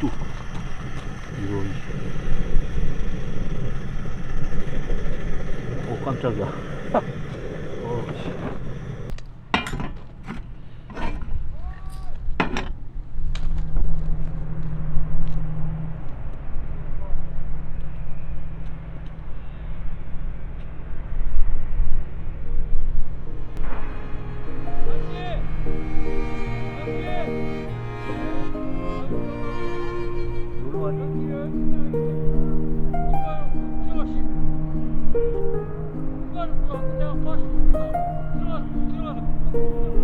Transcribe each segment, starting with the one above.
뚝뚝 이거. 오 깜짝이야. 어, agora. Agora pronto, até eu posso. Trouxe, trouxe.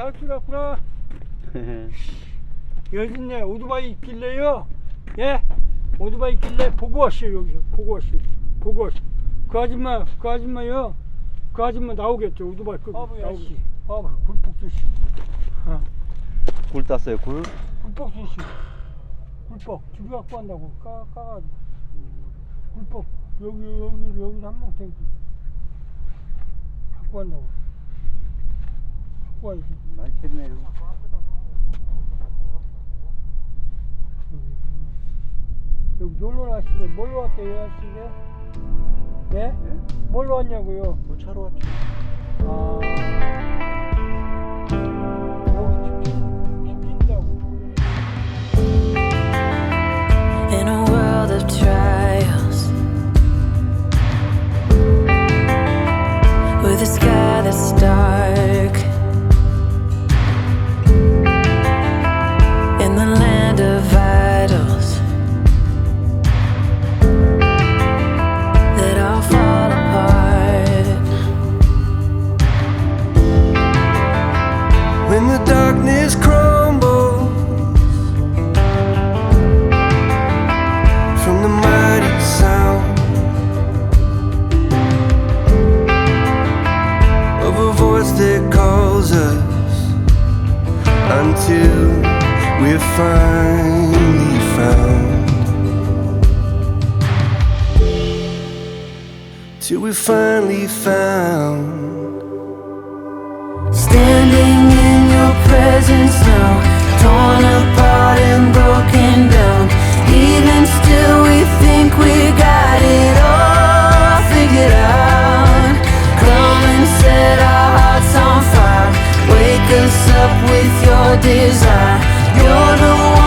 잘 들었구나. 여진네 오토바이 있길래요. 예? 오토바이 있길래 보고 왔어요 여기서 보고 왔어요. 보고 왔어요. 그 아줌마 그 아줌마요. 그 아줌마 나오겠죠 오토바이 끌고 나오겠지. 봐봐 굴복듯이. 어. 굴 땄어요 굴? 굴복듯이. 굴복 집에 갖고 간다고 까 까가지고. 굴복 여기 여기 여기 한명 대고 갖고 간다고. 갖고 와야지. 많겠네요 여기 놀러 왔시대 뭘로 왔대요 아저씨네? 예? 예? 뭘로 왔냐고요? 뭐 차로 왔죠 아 여기 집 짓는다고 in a world of trials with a sky that's dark we're finally found till we're finally found Standing in your presence now, torn apart and broken down. Even still, we think we got it all figured out. Come and set our hearts on fire. Wake us up with your desire. You're the one.